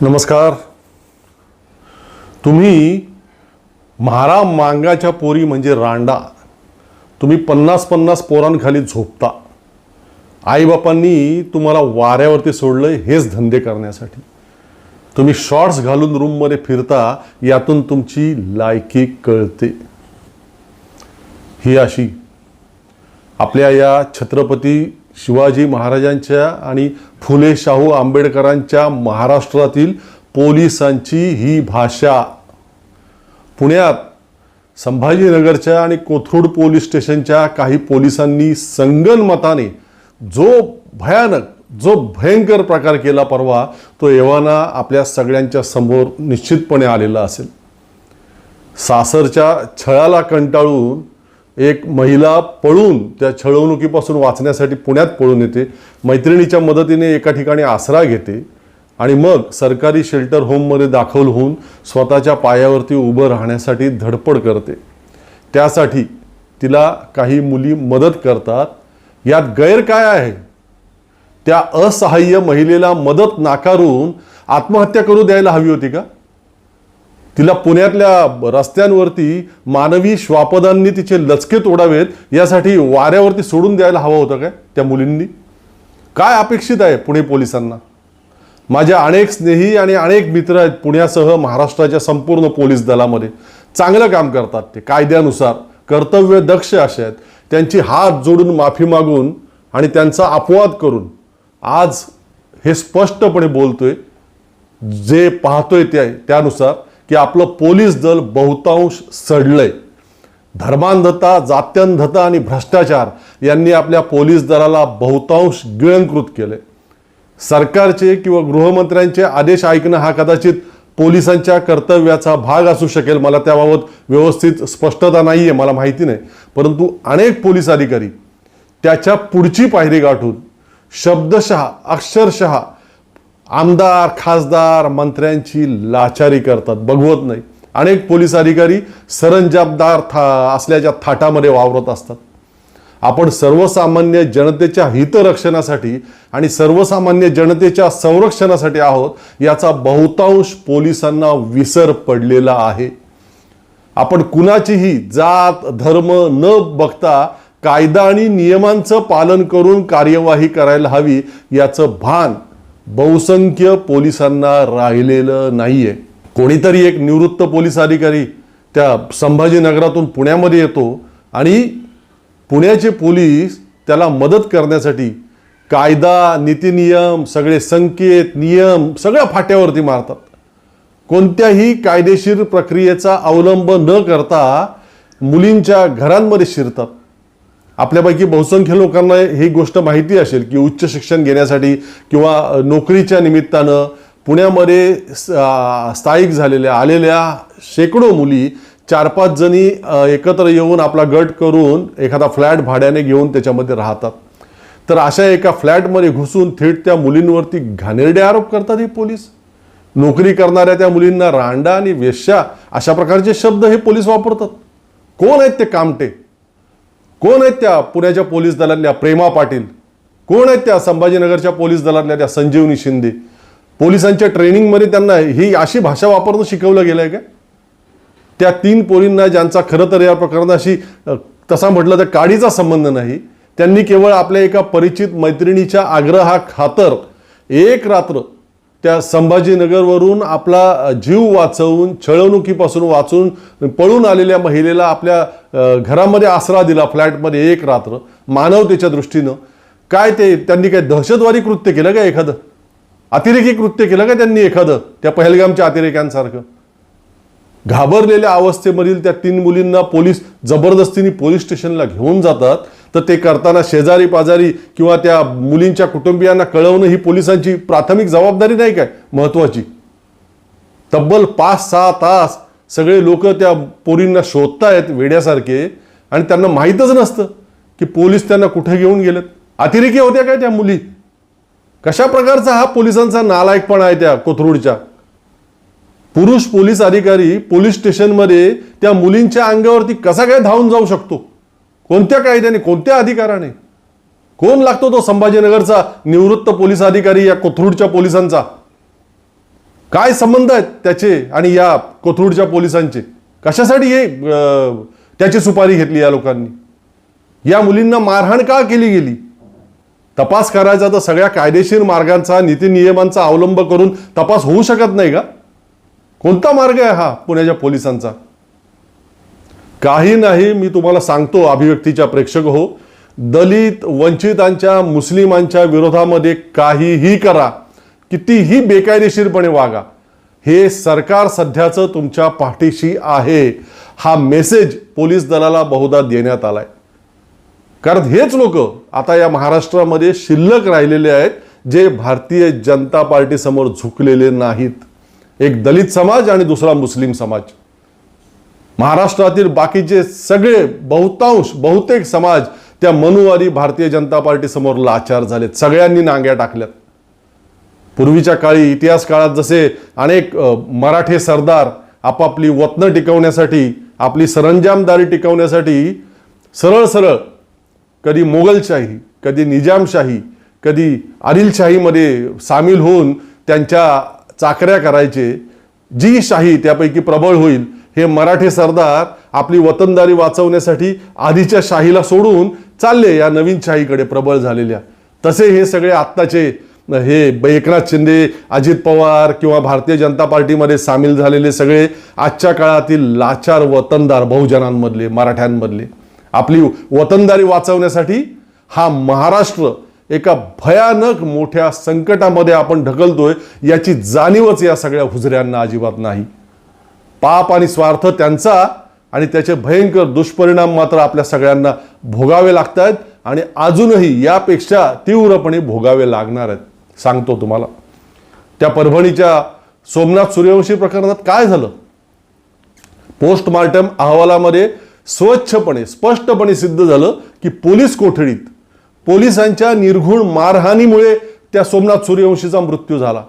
नमस्कार. तुम्ही म्हारा मांगाच्या पोरी म्हणजे रांडा. तुम्ही पन्नास पन्नास पोरांखाली झोपता. आईबापांनी तुम्हाला वाऱ्यावरती सोडलं हेच धंदे करण्यासाठी. तुम्ही शॉर्ट्स घालून रूममध्ये फिरता यातून तुमची लायकी कळते. ही अशी आपल्या या छत्रपती शिवाजी महाराजांच्या आणि फुले शाहू आंबेडकरांच्या महाराष्ट्रातील पोलिसांची ही भाषा. पुण्यात संभाजीनगरच्या आणि कोथरूड पोलीस स्टेशनच्या काही पोलिसांनी संगनमताने जो भयानक जो भयंकर प्रकार केला परवा तो एव्हाना आपल्या सगळ्यांच्या समोर निश्चितपणे आलेला असेल. सासरच्या छळाला कंटाळून एक महिला पळून त्या छळवणुकीपासून वाचण्यासाठी पुण्यात पळून येते. मैत्रिणीच्या मदतीने एका ठिकाणी आसरा घेते आणि मग सरकारी शेल्टर होममध्ये दाखल होऊन स्वतःच्या पायावरती उभं राहण्यासाठी धडपड करते. त्यासाठी तिला काही मुली मदत करतात. यात गैर काय आहे? त्या असहाय्य महिलेला मदत नाकारून आत्महत्या करू द्यायला हवी होती का? तिला पुण्यातल्या रस्त्यांवरती मानवी श्वापदांनी तिचे लचके तोडावेत यासाठी वाऱ्यावरती सोडून द्यायला हवं होतं काय त्या मुलींनी? काय अपेक्षित आहे पुणे पोलिसांना? माझ्या अनेक स्नेही आणि अनेक मित्र आहेत पुण्यासह महाराष्ट्राच्या संपूर्ण पोलीस दलामध्ये. चांगलं काम करतात ते कायद्यानुसार. कर्तव्य दक्ष असे आहेत. त्यांची हात जोडून माफी मागून आणि त्यांचा अपवाद करून. आज हे स्पष्टपणे बोलतोय. जे पाहतोय ते त्यानुसार की आपलं पोलीस दल बहुतांश सडलंय. धर्मांधता जात्यांधता आणि भ्रष्टाचार यांनी आपल्या पोलीस दलाला बहुतांश गिळंकृत केलंय. सरकारचे किंवा गृहमंत्र्यांचे आदेश ऐकणं हा कदाचित पोलिसांच्या कर्तव्याचा भाग असू शकेल. मला त्याबाबत व्यवस्थित स्पष्टता नाही आहे मला माहिती नाही. परंतु अनेक पोलीस अधिकारी त्याच्या पुढची पायरी गाठून शब्दशः अक्षरशः आमदार खासदार मंत्र्यांची लाचारी करतात बघवत नाही. अनेक पोलीस अधिकारी सरंजाबदार था असल्याच्या थाटामध्ये वावरत असतात. आपण सर्वसामान्य जनतेच्या हितरक्षणासाठी आणि सर्वसामान्य जनतेच्या संरक्षणासाठी आहोत याचा बहुतांश पोलिसांना विसर पडलेला आहे. आपण कुणाचीही जात धर्म न बघता कायदा आणि नियमांचं पालन करून कार्यवाही करायला हवी याचं भान बहुसंख्य पोलिसांना राहिलेलं नाही आहे कोणीतरी एक निवृत्त पोलीस अधिकारी त्या संभाजीनगरातून पुण्यामध्ये येतो आणि पुण्याचे पोलीस त्याला मदत करण्यासाठी कायदा नीतिनियम सगळे संकेत नियम सगळ्या फाट्यावरती मारतात. कोणत्याही कायदेशीर प्रक्रियेचा अवलंब न करता मुलींच्या घरांमध्ये शिरतात. आपल्यापैकी बहुसंख्य लोकांना ही गोष्ट माहिती असेल की उच्च शिक्षण घेण्यासाठी किंवा नोकरीच्या निमित्तानं पुण्यामध्ये स्थायिक झालेल्या आलेल्या शेकडो मुली चार पाच जणी एकत्र येऊन आपला गट करून एखादा फ्लॅट भाड्याने घेऊन त्याच्यामध्ये राहतात. तर अशा एका फ्लॅटमध्ये घुसून थेट त्या मुलींवरती घाणेरडे आरोप करतात हे पोलीस. नोकरी करणाऱ्या त्या मुलींना रांडा आणि वेश्या अशा प्रकारचे शब्द हे पोलीस वापरतात. कोण आहेत ते कामटे? कोण आहेत त्या पुण्याच्या पोलीस दलातल्या प्रेमा पाटील? कोण आहेत त्या संभाजीनगरच्या पोलीस दलातल्या त्या संजीवनी शिंदे? पोलिसांच्या ट्रेनिंगमध्ये त्यांना ही अशी भाषा वापरणं शिकवलं गेलं आहे का? त्या तीन पोलींना ज्यांचा खरं तर या प्रकरणाशी तसा म्हटलं तर काडीचा संबंध नाही त्यांनी केवळ आपल्या एका परिचित मैत्रिणीच्या आग्रहा खातर एक रात्र त्या संभाजीनगरवरून आपला जीव वाचवून छळवणुकीपासून वाचून पळून आलेल्या महिलेला आपल्या घरामध्ये आसरा दिला फ्लॅटमध्ये एक रात्र मानवतेच्या दृष्टीनं. काय ते त्यांनी काय दहशतवादी कृत्य केलं का एखादं? अतिरेकी कृत्य केलं का त्यांनी एखादं त्या पहलगामच्या अतिरेक्यांसारखं? घाबरलेल्या अवस्थेमधील त्या तीन मुलींना पोलीस जबरदस्तीने पोलीस स्टेशनला घेऊन जातात. तर ते करताना शेजारी पाजारी किंवा त्या मुलींच्या कुटुंबियांना कळवणं ही पोलिसांची प्राथमिक जबाबदारी नाही काय? महत्त्वाची तब्बल पाच सहा तास सगळे लोक त्या पोरींना शोधतायत वेड्यासारखे आणि त्यांना माहीतच नसतं की पोलीस त्यांना कुठे घेऊन गेलेत. अतिरेकी होत्या काय त्या मुली? कशा प्रकारचा हा पोलिसांचा नालायकपणा आहे त्या कोथरूडच्या? पुरुष पोलीस अधिकारी पोलीस स्टेशनमध्ये त्या मुलींच्या अंगावरती कसा काय धावून जाऊ शकतो? कोणत्या कायद्याने कोणत्या अधिकाराने? कोण लागतो तो संभाजीनगरचा निवृत्त पोलीस अधिकारी या कोथरूडच्या पोलिसांचा? काय संबंध आहेत त्याचे आणि या कोथरूडच्या पोलिसांचे? कशासाठी हे त्याची सुपारी घेतली या लोकांनी? या मुलींना मारहाण का केली गेली? तपास करायचा तर सगळ्या कायदेशीर मार्गांचा नीती नियमांचा अवलंब करून तपास होऊ शकत नाही का? कोणता मार्ग आहे हा पुण्याच्या पोलिसांचा? काही नाही मी तुम्हाला सांगतो अभिव्यक्तीच्या प्रेक्षक हो. दलित वंचितांच्या मुस्लिमांच्या विरोधामध्ये काहीही करा. कितीही बेकायदेशीरपणे वागा. हे सरकार सध्याचं तुमच्या पाठीशी आहे. हा मेसेज पोलीस दलाला बहुधा देण्यात आलाय. कारण हेच लोक आता या महाराष्ट्रामध्ये शिल्लक राहिलेले आहेत जे भारतीय जनता पार्टीसमोर झुकलेले नाहीत. एक दलित समाज आणि दुसरा मुस्लिम समाज. महाराष्ट्रातील बाकीचे सगळे बहुतांश बहुतेक समाज त्या मनुवारी भारतीय जनता पार्टीसमोर लाचार झालेत. सगळ्यांनी नांग्या टाकल्यात. पूर्वीच्या काळी इतिहास काळात जसे अनेक मराठे सरदार आपापली वतनं टिकवण्यासाठी आपली सरंजामदारी टिकवण्यासाठी सरळ सरळ कधी मोगलशाही कधी निजामशाही कधी आदिलशाहीमध्ये सामील होऊन त्यांच्या चाकऱ्या करायचे. जी शाही त्यापैकी प्रबळ होईल हे मराठे सरदार आपली वतनदारी वाचवण्यासाठी आधीच्या शाहीला सोडून चालले या नवीन शाहीकडे प्रबळ झालेल्या. तसे हे सगळे आत्ताचे हे एकनाथ शिंदे अजित पवार किंवा भारतीय जनता पार्टीमध्ये सामील झालेले सगळे आजच्या काळातील लाचार वतनदार बहुजनांमधले मराठ्यांमधले. आपली वतनदारी वाचवण्यासाठी हा महाराष्ट्र एका भयानक मोठ्या संकटामध्ये आपण ढकलतोय याची जाणीवच या सगळ्या हुजऱ्यांना अजिबात नाही. पाप आणि स्वार्थ त्यांचा आणि त्याचे भयंकर दुष्परिणाम मात्र आपल्या सगळ्यांना भोगावे लागत आहेत आणि अजूनही यापेक्षा तीव्रपणे भोगावे लागणार आहेत. सांगतो तुम्हाला. त्या परभणीच्या सोमनाथ सूर्यवंशी प्रकरणात काय झालं? पोस्टमार्टम अहवालामध्ये स्वच्छपणे स्पष्टपणे सिद्ध झालं की पोलीस कोठडीत पोलिसांच्या निर्घुण मारहाणीमुळे त्या सोमनाथ सूर्यवंशीचा मृत्यू झाला.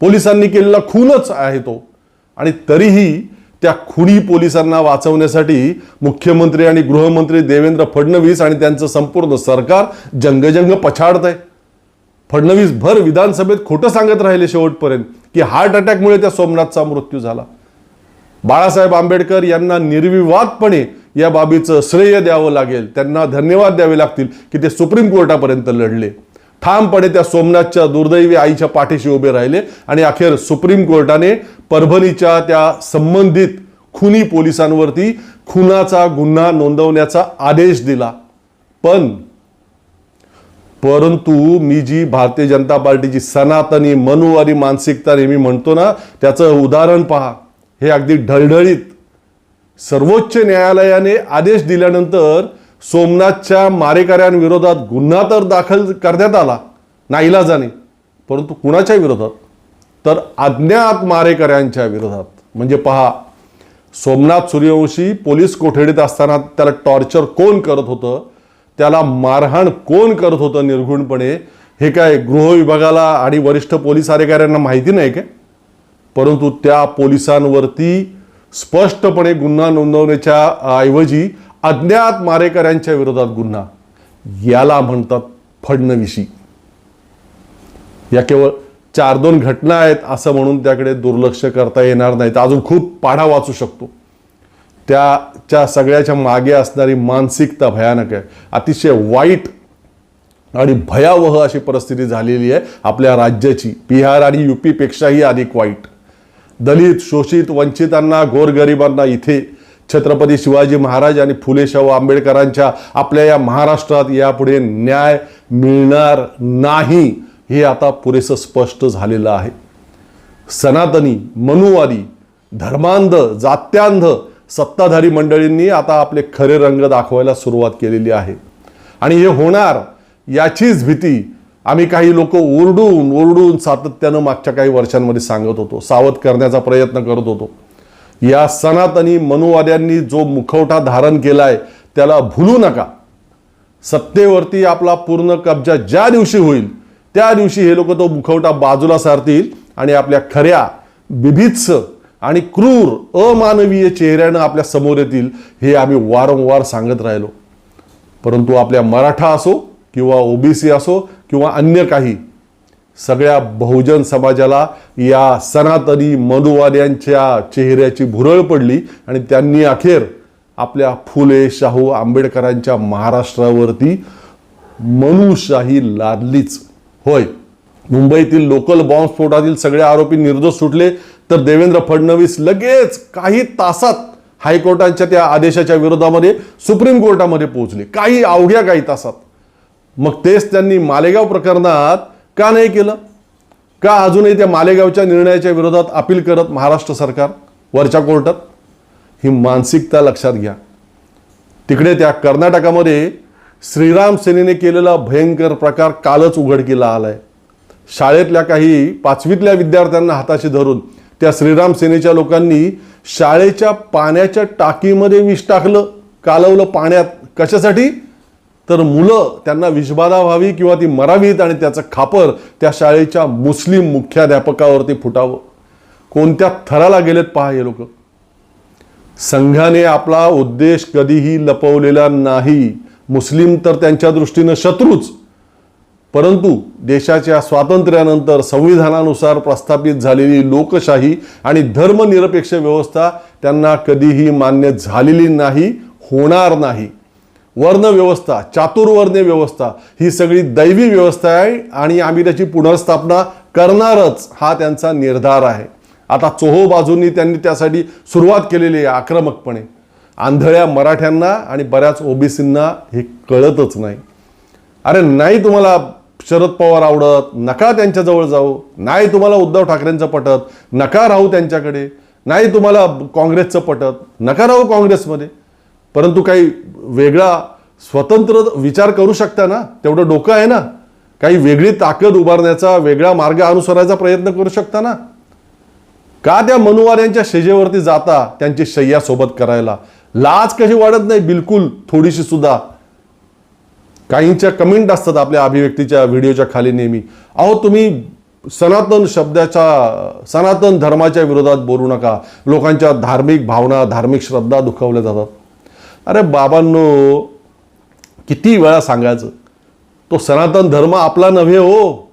पोलिसांनी केलेला खूनच आहे तो. आणि तरीही त्या खुनी पोलिसांना वाचवण्यासाठी मुख्यमंत्री आणि गृहमंत्री देवेंद्र फडणवीस आणि त्यांचं संपूर्ण सरकार जंगजंग पछाडत आहे फडणवीस भर विधानसभेत खोटं सांगत राहिले शेवटपर्यंत की हार्ट अटॅकमुळे त्या सोमनाथचा मृत्यू झाला. बाळासाहेब आंबेडकर यांना निर्विवादपणे या बाबीचं श्रेय द्यावं लागेल. त्यांना धन्यवाद द्यावे लागतील की ते सुप्रीम कोर्टापर्यंत लढले. ठामपणे त्या सोमनाथच्या दुर्दैवी आईच्या पाठीशी उभे राहिले आणि अखेर सुप्रीम कोर्टाने परभणीच्या त्या संबंधित खुनी पोलिसांवरती खुनाचा गुन्हा नोंदवण्याचा आदेश दिला. पण परंतु मी जी भारतीय जनता पार्टीची सनातनी मनुवारी मानसिकता नेहमी म्हणतो ना त्याचं उदाहरण पहा. हे अगदी ढळढळीत सर्वोच्च न्यायालयाने आदेश दिल्यानंतर सोमनाथच्या मारेकऱ्यांविरोधात गुन्हा तर दाखल करण्यात आला नाईलाजाने परंतु कुणाच्या विरोधात? तर अज्ञात मारेकऱ्यांच्या विरोधात. म्हणजे पहा सोमनाथ सूर्यवंशी पोलीस कोठडीत असताना त्याला टॉर्चर कोण करत होतं? त्याला मारहाण कोण करत होतं निर्घुणपणे? हे काय गृह विभागाला आणि वरिष्ठ पोलीस अधिकाऱ्यांना माहिती नाही काय? परंतु त्या पोलिसांवरती स्पष्टपणे गुन्हा नोंदवण्याच्या ऐवजी अज्ञात मारेकऱ्यांच्या विरोधात गुन्हा. याला म्हणतात फडणवीसी या केवळ चार दोन घटना आहेत असं म्हणून त्याकडे दुर्लक्ष करता येणार नाहीत. अजून खूप पाढा वाचू शकतो. त्याच्या सगळ्याच्या मागे असणारी मानसिकता भयानक आहे. अतिशय वाईट आणि भयावह अशी परिस्थिती झालेली आहे आपल्या राज्याची. बिहार आणि युपी पेक्षाही अधिक वाईट. दलित शोषित वंचितांना गोरगरिबांना इथे छत्रपती शिवाजी महाराज आणि फुले शाहू आंबेडकरांच्या आपल्या या महाराष्ट्रात यापुढे न्याय मिळणार नाही हे आता पुरेसं स्पष्ट झालेलं आहे. सनातनी मनुवादी धर्मांध जात्यांध सत्ताधारी मंडळींनी आता आपले खरे रंग दाखवायला सुरुवात केलेली आहे. आणि हे होणार याचीच भीती आम्ही काही लोक ओरडून ओरडून सातत्यानं मागच्या काही वर्षांमध्ये सांगत होतो सावध करण्याचा प्रयत्न करत होतो. या सनातनी मनुवाद्यांनी जो मुखवटा धारण केला आहे त्याला भुलू नका. सत्तेवरती आपला पूर्ण कब्जा ज्या दिवशी होईल त्या दिवशी हे लोक तो मुखवटा बाजूला सारतील आणि आपल्या खऱ्या बिभित्स आणि क्रूर अमानवीय चेहऱ्यानं आपल्यासमोर येतील हे आम्ही वारंवार सांगत राहिलो. परंतु आपल्या मराठा असो किंवा ओबीसी असो किंवा अन्य काही सगळ्या बहुजन समाजाला या सनातनी मनुवाद्यांच्या चेहऱ्याची भुरळ पडली आणि त्यांनी अखेर आपल्या फुले शाहू आंबेडकरांच्या महाराष्ट्रावरती मनुशाही लादलीच. होय. मुंबईतील लोकल बॉम्बस्फोटातील सगळे आरोपी निर्दोष सुटले तर देवेंद्र फडणवीस लगेच काही तासात हायकोर्टाच्या त्या आदेशाच्या विरोधामध्ये सुप्रीम कोर्टामध्ये पोहोचले. काही अवघ्या काही तासात. मग तेच त्यांनी मालेगाव प्रकरणात का नाही केलं? का अजूनही त्या मालेगावच्या निर्णयाच्या विरोधात अपील करत महाराष्ट्र सरकार वरच्या कोर्टात? ही मानसिकता लक्षात घ्या. तिकडे त्या कर्नाटकामध्ये श्रीराम सेनेने केलेला भयंकर प्रकार कालच उघडकीला आलाय. शाळेतल्या काही पाचवीतल्या विद्यार्थ्यांना हाताशी धरून त्या श्रीराम सेनेच्या लोकांनी शाळेच्या पाण्याच्या टाकीमध्ये विष टाकलं कालवलं पाण्यात. कशासाठी? तर मुलं त्यांना विषबाधा व्हावी किंवा ती मरावीत आणि त्याचं खापर त्या शाळेच्या मुस्लिम मुख्याध्यापकावरती फुटावं. कोणत्या थराला गेलेत पहा हे लोक. संघाने आपला उद्देश कधीही लपवलेला नाही. मुस्लिम तर त्यांच्या दृष्टीनं शत्रूच. परंतु देशाच्या स्वातंत्र्यानंतर संविधानानुसार प्रस्थापित झालेली लोकशाही आणि धर्मनिरपेक्ष व्यवस्था त्यांना कधीही मान्य झालेली नाही होणार नाही. वर्ण व्यवस्था चातुर्वर्ण्य व्यवस्था ही सगळी दैवी व्यवस्था आहे आणि आम्ही त्याची पुनर्स्थापना करणारच हा त्यांचा निर्धार आहे. आता चोहो बाजूंनी त्यांनी त्यासाठी सुरुवात केलेली आहे आक्रमकपणे. आंधळ्या मराठ्यांना आणि बऱ्याच ओबीसींना हे कळतच नाही. अरे नाही तुम्हाला शरद पवार आवडत नका त्यांच्याजवळ जाऊ. नाही तुम्हाला उद्धव ठाकरेंचं पटत नका राहू त्यांच्याकडे. नाही तुम्हाला काँग्रेसचं पटत नका राहू काँग्रेसमध्ये. परंतु काही वेगळा स्वतंत्र विचार करू शकता ना तेवढं डोकं आहे ना. काही वेगळी ताकद उभारण्याचा वेगळा मार्ग अनुसरायचा प्रयत्न करू शकता ना. का त्या मनुवाऱ्यांच्या शेजेवरती जाता त्यांची शय्या सोबत करायला? लाज कशी वाढत नाही? बिलकुल थोडीशी सुद्धा. काहींच्या कमेंट असतात आपल्या अभिव्यक्तीच्या व्हिडिओच्या खाली नेहमी. अहो तुम्ही सनातन शब्दाच्या सनातन धर्माच्या विरोधात बोलू नका. लोकांच्या धार्मिक भावना धार्मिक श्रद्धा दुखावल्या जातात. अरे बाबांनो किती वेळा सांगायचं? तो सनातन धर्म आपला नव्हे हो.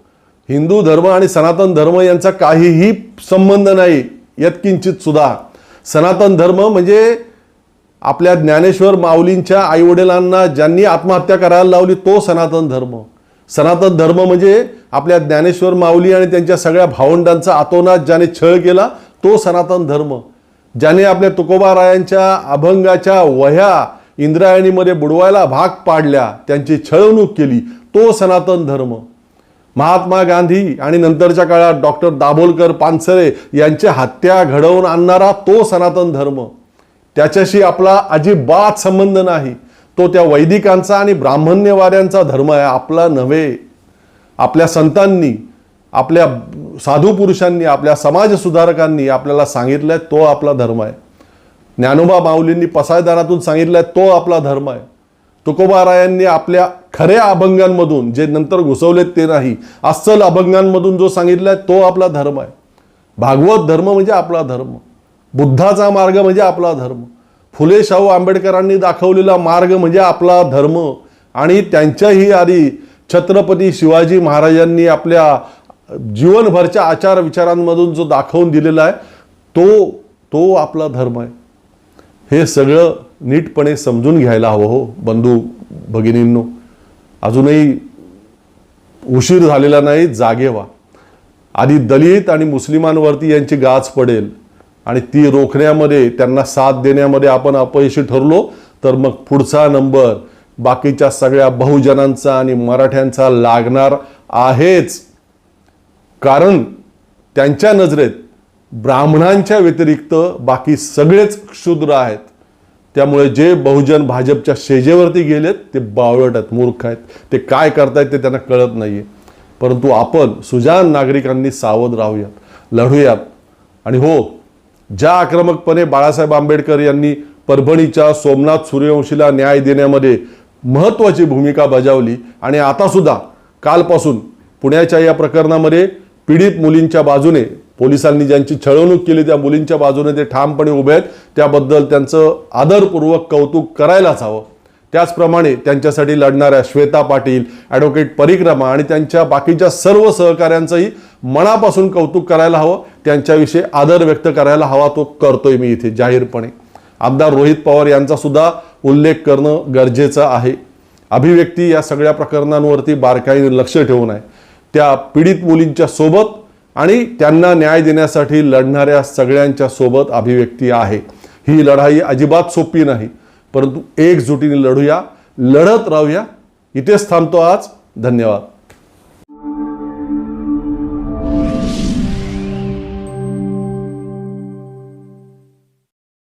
हिंदू धर्म आणि सनातन धर्म यांचा काहीही संबंध नाही यत्किंचित सुद्धा. सनातन धर्म म्हणजे आपल्या ज्ञानेश्वर माऊलींच्या आईवडिलांना ज्यांनी आत्महत्या करायला लावली तो सनातन धर्म. सनातन धर्म म्हणजे आपल्या ज्ञानेश्वर माऊली आणि त्यांच्या सगळ्या भावंडांचा आतोनात ज्याने छळ केला तो सनातन धर्म. ज्याने आपल्या तुकोबा रायांच्या अभंगाच्या वह्या इंद्रायणीमध्ये बुडवायला भाग पाडल्या त्यांची छळवणूक केली तो सनातन धर्म. महात्मा गांधी आणि नंतरच्या काळात डॉक्टर दाभोलकर पानसरे यांच्या हत्या घडवून आणणारा तो सनातन धर्म. त्याच्याशी आपला अजिबात संबंध नाही. तो त्या वैदिकांचा आणि ब्राह्मण्यवाद्यांचा धर्म आहे आपला नव्हे. आपल्या संतांनी आपल्या साधू पुरुषांनी आपल्या समाजसुधारकांनी आपल्याला सांगितलंय तो आपला धर्म आहे. ज्ञानोबा माऊलींनी पसायदानातून सांगितलंय तो आपला धर्म आहे. तुकोबारायांनी आपल्या खऱ्या अभंगांमधून जे नंतर घुसवलेत ते नाही अस्सल अभंगांमधून जो सांगितलाय तो आपला धर्म आहे. भागवत धर्म म्हणजे आपला धर्म. बुद्धाचा मार्ग म्हणजे आपला धर्म. फुले शाहू आंबेडकरांनी दाखवलेला मार्ग म्हणजे आपला धर्म. आणि त्यांच्याही आधी छत्रपती शिवाजी महाराजांनी आपल्या जीवनभरच्या आचार विचारांमधून जो दाखवून दिलेला आहे तो तो आपला धर्म आहे. हे सगळं नीटपणे समजून घ्यायला हवं हो बंधू भगिनींनो. अजूनही उशीर झालेला नाही जागे व्हा. आधी दलित आणि मुस्लिमांवरती यांची गाज पडेल आणि ती रोखण्यामध्ये त्यांना साथ देण्यामध्ये आपण अपयशी ठरलो तर मग पुढचा नंबर बाकीच्या सगळ्या बहुजनांचा आणि मराठ्यांचा लागणार आहेच. कारण त्यांच्या नजरेत ब्राह्मणांच्या व्यतिरिक्त बाकी सगळेच क्षुद्र आहेत. त्यामुळे जे बहुजन भाजपच्या शेजेवरती गेलेत ते बावळट आहेत मूर्ख आहेत. ते काय करतायत ते त्यांना कळत नाही आहे परंतु आपण सुजान नागरिकांनी सावध राहूयात लढूयात. आणि हो ज्या आक्रमकपणे बाळासाहेब आंबेडकर यांनी परभणीच्या सोमनाथ सूर्यवंशीला न्याय देण्यामध्ये महत्त्वाची भूमिका बजावली आणि आतासुद्धा कालपासून पुण्याच्या या प्रकरणामध्ये पीडित मुलींच्या बाजूने पोलिसांनी ज्यांची छळवणूक केली त्या मुलींच्या बाजूने ते ठामपणे उभे आहेत. त्याबद्दल त्यांचं आदरपूर्वक कौतुक करायलाच हवं. त्याचप्रमाणे त्यांच्यासाठी लढणाऱ्या श्वेता पाटील ॲडव्होकेट परिक्रमा आणि त्यांच्या बाकीच्या सर्व सहकाऱ्यांचंही मनापासून कौतुक करायला हवं. त्यांच्याविषयी आदर व्यक्त करायला हवा तो करतोय मी इथे जाहीरपणे. आमदार रोहित पवार यांचा सुद्धा उल्लेख करणं गरजेचं आहे. अभिव्यक्ती या सगळ्या प्रकरणांवरती बारकाईने लक्ष ठेवून आहे. त्या पीडित मुलींच्या सोबत आणि त्यांना न्याय देण्यासाठी लढणाऱ्या सगळ्यांच्या सोबत अभिव्यक्ती आहे. ही लढाई अजिबात सोपी नाही परंतु एकजुटीने लढूया लढत राहूया. इथेच थांबतो आज. धन्यवाद.